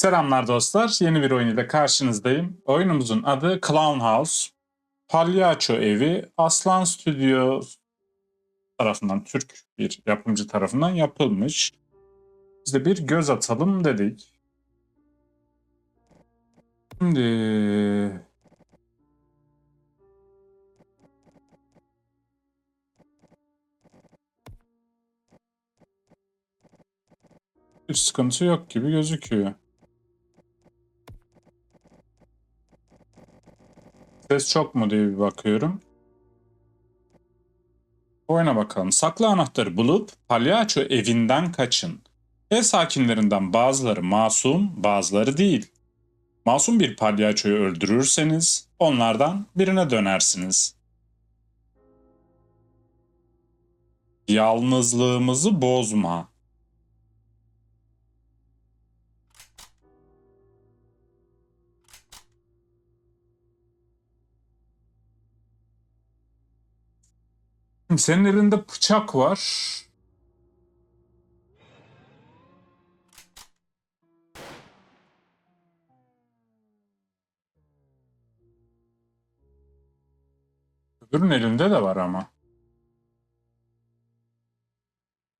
Selamlar dostlar. Yeni bir oyun ile karşınızdayım. Oyunumuzun adı Clown House. Palyaço Evi Aslan Stüdyo tarafından, Türk bir yapımcı tarafından yapılmış. Biz de bir göz atalım dedik. Şimdi bir sıkıntı yok gibi gözüküyor. Ses çok mu diye bir bakıyorum. Oyuna bakalım. Saklı anahtarı bulup palyaço evinden kaçın. Ev sakinlerinden bazıları masum, bazıları değil. Masum bir palyaçoyu öldürürseniz onlardan birine dönersiniz. Yalnızlığımızı bozma. Şimdi Senin elinde bıçak var. Öbürünün elinde de var ama.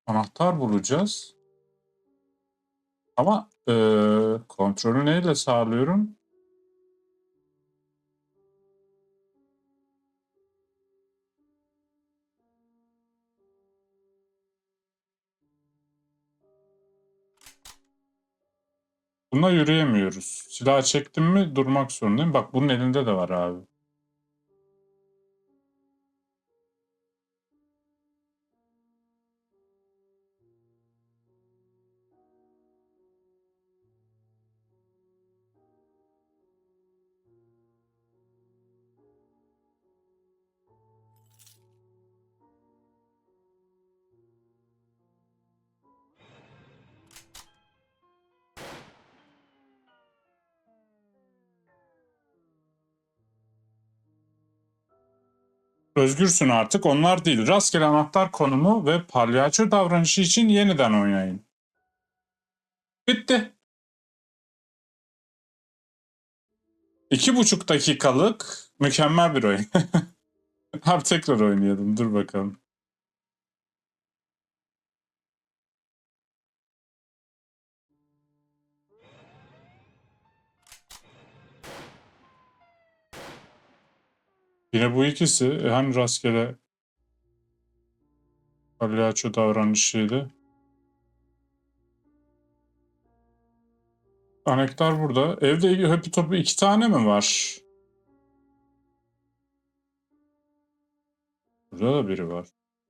Anahtar bulacağız. Ama eee kontrolü neyle sağlıyorum? Buna yürüyemiyoruz. Silah çektim mi durmak zorundayım. Bak bunun elinde de var abi. Özgürsün artık. Onlar değil. Rastgele anahtar konumu ve palyaço davranışı için yeniden oynayın. Bitti. İki buçuk dakikalık mükemmel bir oyun. Abi tekrar oynayalım. Dur bakalım. Yine bu ikisi e, hem rastgele palyaço davranışıydı. Anektar burada. Evde Happy Top'u iki tane mi var? Burada da biri var.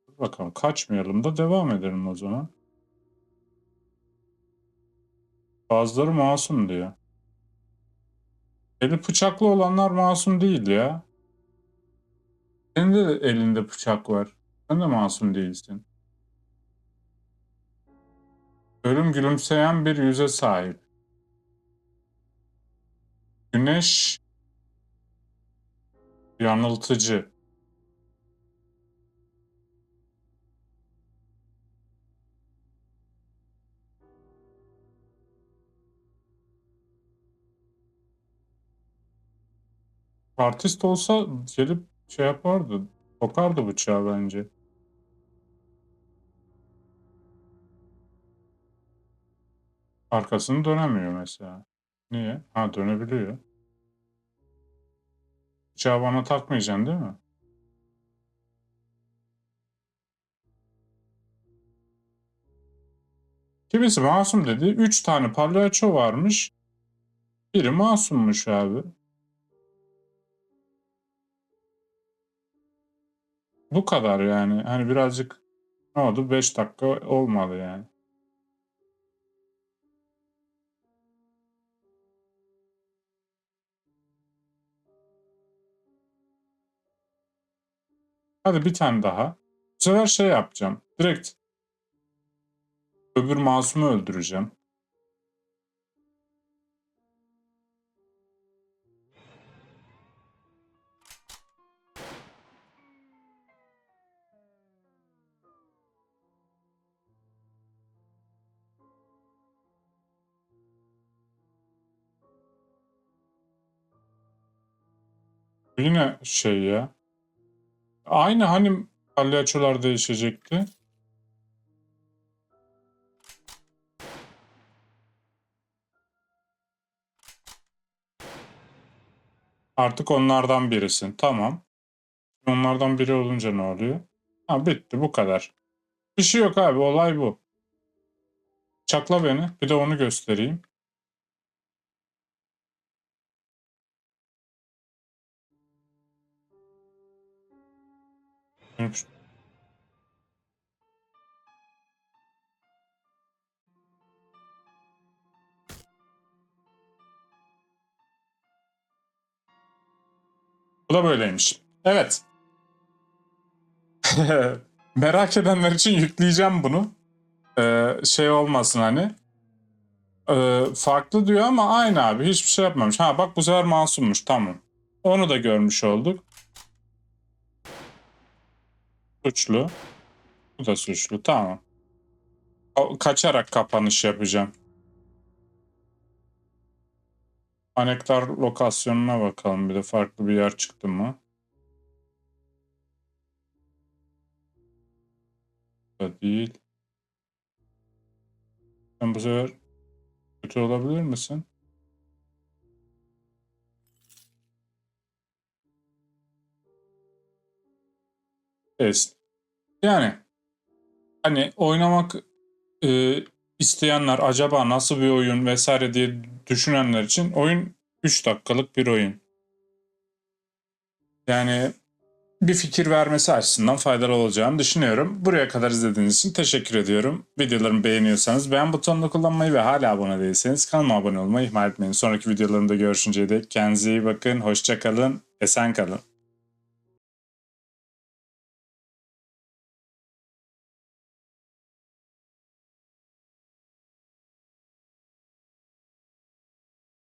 Dur bakalım kaçmayalım da devam edelim o zaman. Bazıları masum diyor. Eli bıçaklı olanlar masum değil ya. Senin de elinde bıçak var. Sen de masum değilsin. Ölüm gülümseyen bir yüze sahip. Güneş yanıltıcı. Artist olsa gelip şey yapardı. Sokardı bıçağı bence. Arkasını dönemiyor mesela. Niye? Ha dönebiliyor. Bıçağı bana takmayacaksın değil mi? Kimisi masum dedi. Üç tane palyaço varmış. Biri masummuş abi. Bu kadar yani. Hani birazcık ne oldu? 5 dakika olmadı yani. Hadi bir tane daha. Bu sefer şey yapacağım. Direkt öbür masumu öldüreceğim. Yine şey ya. Aynı hani palyaçolar değişecekti. Artık onlardan birisin. Tamam. Onlardan biri olunca ne oluyor? Ha bitti bu kadar. Bir şey yok abi olay bu. Çakla beni. Bir de onu göstereyim. Bu da böyleymiş. Evet. Merak edenler için yükleyeceğim bunu. Ee, şey olmasın hani. Ee, farklı diyor ama aynı abi. Hiçbir şey yapmamış. Ha bak bu sefer masummuş. Tamam. Onu da görmüş olduk. Suçlu. Bu da suçlu. Tamam. Kaçarak kapanış yapacağım. Anektar lokasyonuna bakalım bir de farklı bir yer çıktı mı? Da değil. Sen bu sefer kötü olabilir misin? Test. Yani hani oynamak e, isteyenler acaba nasıl bir oyun vesaire diye düşünenler için oyun 3 dakikalık bir oyun. Yani bir fikir vermesi açısından faydalı olacağını düşünüyorum. Buraya kadar izlediğiniz için teşekkür ediyorum. Videolarımı beğeniyorsanız beğen butonunu kullanmayı ve hala abone değilseniz kanalıma abone olmayı ihmal etmeyin. Sonraki videolarımda görüşünceye dek kendinize iyi bakın, hoşça kalın, esen kalın.